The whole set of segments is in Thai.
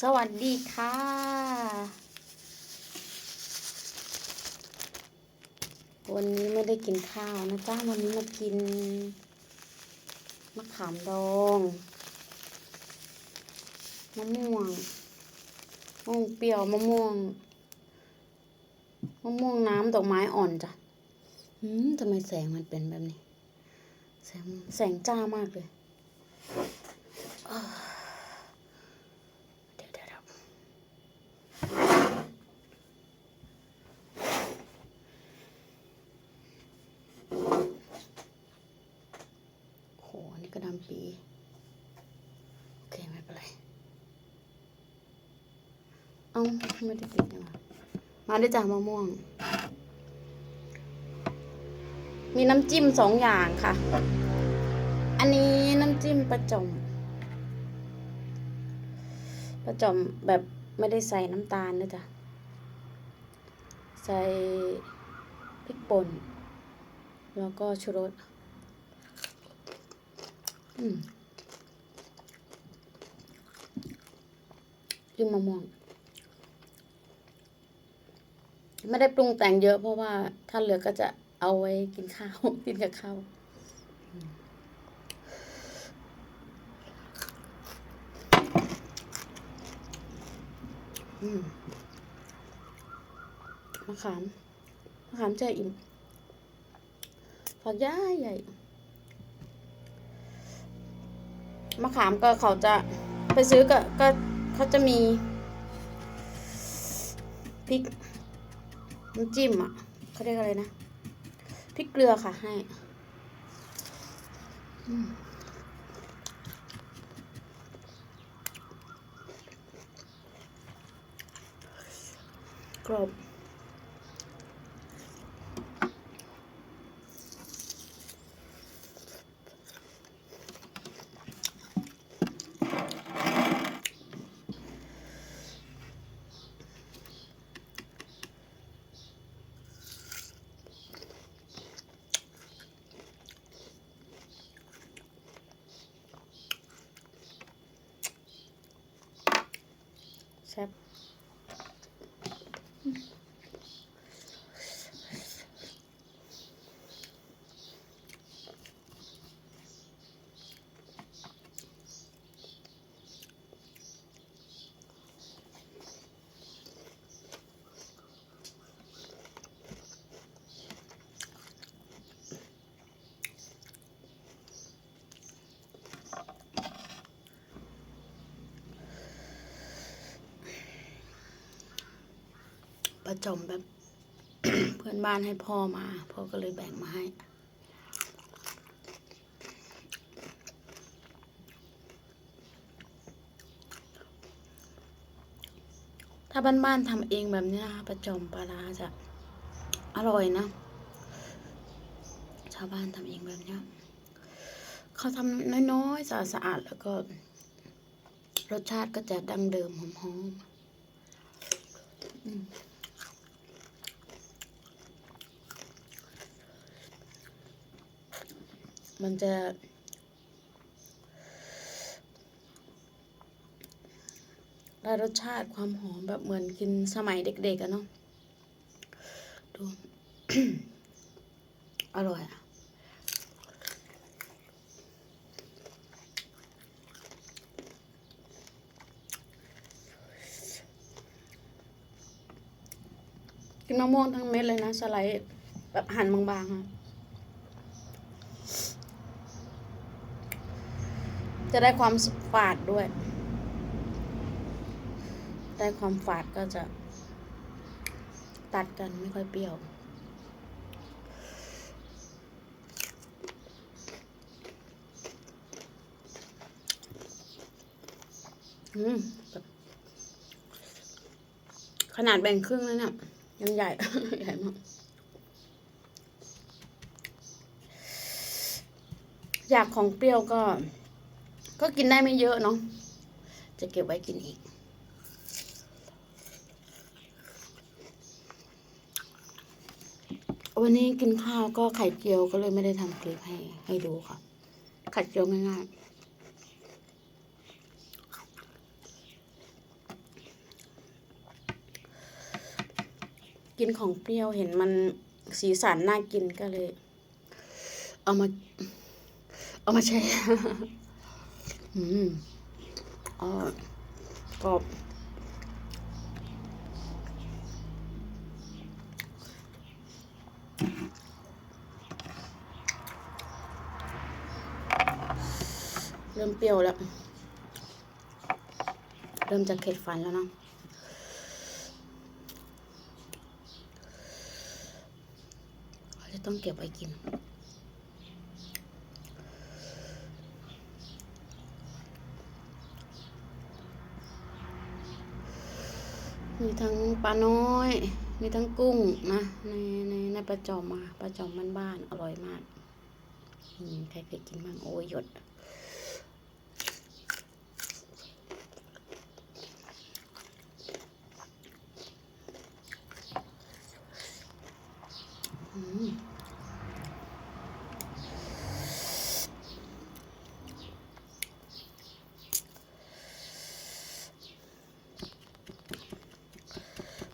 สวัสดีค่ะวันนี้ไม่ได้กินข้าวนะจ้าวันนี้มากินมะขามดองมะม่วงมะม่วงเปรี้ยวมะม่วงมะม่วงน้ำดอกไม้อ่อนจ้ะอืมทำไมแสงมันเป็นแบบนี้ แสงแสงจ้ามากเลยอ่าเดี๋ยวเดี๋ยวเดี๋ยวโหอันนี่ก็ดำ ปี โอเค ไม่เป็นไร เอ้าไม่ได้ปิดนี่หว่ามาด้วยจ้ามะม่วง มีน้ำจิ้มสองอย่างค่ะ อันนี้น้ำจิ้มประจมประจมแบบไม่ได้ใส่น้ำตาลนะจ๊ะ ใส่พริกป่น แล้วก็ชูรส จิ้มมะม่วง ไม่ได้ปรุงแต่งเยอะเพราะว่าถ้าเหลือก็จะเอาไว้กินข้าวกินกับข้าวมะขามมะขามใจอิ่มฝักใหญ่ใหญ่ มะขามก็เขาจะไปซื้อก็ก็เขาจะมีพริกน้ำจิ้มอะเขาเรียกอะไรนะพริกเกลือค่ะให้กรอบ แซ่ ประจอมแบบ เพื่อนบ้านให้พ่อมา พ่อก็เลยแบ่งมาให้ถ้าบ้านๆทำเองแบบนี้นะคะประจอมปลาร้าจะอร่อยนะ ชาวบ้านทำเองแบบนี้เขาทำน้อยๆสะอาดๆแล้วก็ รสชาติก็จะดั้งเดิมหอมๆ มันจะ ได้รสชาติความหอมแบบเหมือนกินสมัยเด็กๆอะเนาะดูอร่อยอะกินมะม่วงทั้งเม็ดเลยนะ สไลด์แบบหั่นบางๆอะ จะได้ความฝาดด้วย ได้ความฝาดก็จะตัดกันไม่ค่อยเปรี้ยว อืมแบบขนาดแบ่งครึ่งแล้วเนี่ยยังใหญ่ ใหญ่มาก อยากของเปรี้ยวก็ ก็กินได้ไม่เยอะเนาะจะเก็บไว้กินอีก วันนี้กินข้าวก็ไข่เจียวก็เลยไม่ได้ทำคลิปให้ให้ดูค่ะ ไข่เจียวง่ายๆกินของเปรี้ยวเห็นมันสีสันน่ากินก็เลย เอามา เอามาใช้ อืมอ๋อกรอบเริ่มเปรี้ยวแล้ว เริ่มจะเข็ดฟันแล้วนะเราจะต้องเก็บไว้กิน ทั้งปลาน้อย มีทั้งกุ้งนะ ในในในปลาจอมมาปลาจอมบ้านๆอร่อยมากอืมใครเคยกินบ้างโอ้ยหยดอืม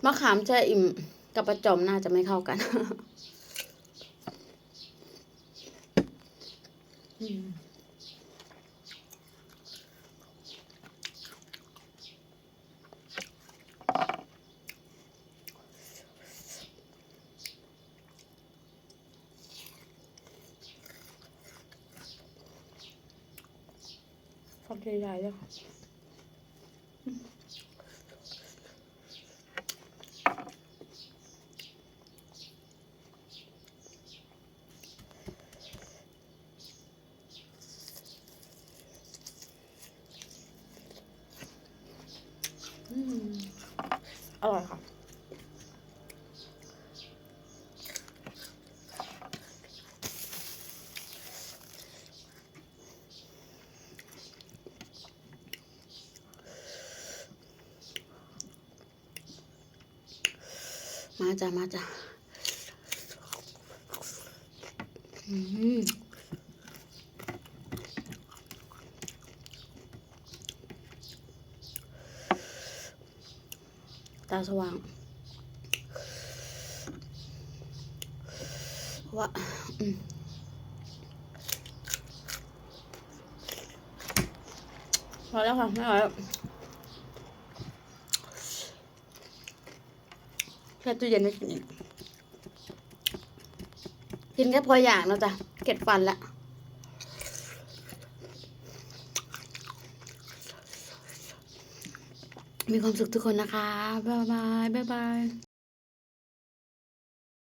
มะขามแช่อิ่มกับปลาจอมน่าจะไม่เข้ากันฟักใหญ่ๆเลยค่ะ อร่อยค่ะมาจ้ะมาจ้ะอืมาสว่างว่าพอแล้วค่ะไม่ไหวแล้วแค่ตู้เย็นไม่กินอีกกินแค่พออย่างนะจ๊ะเก็ดฟันละ มีความสุขทุกคนนะคะ บ๊ายบาย บ๊ายบาย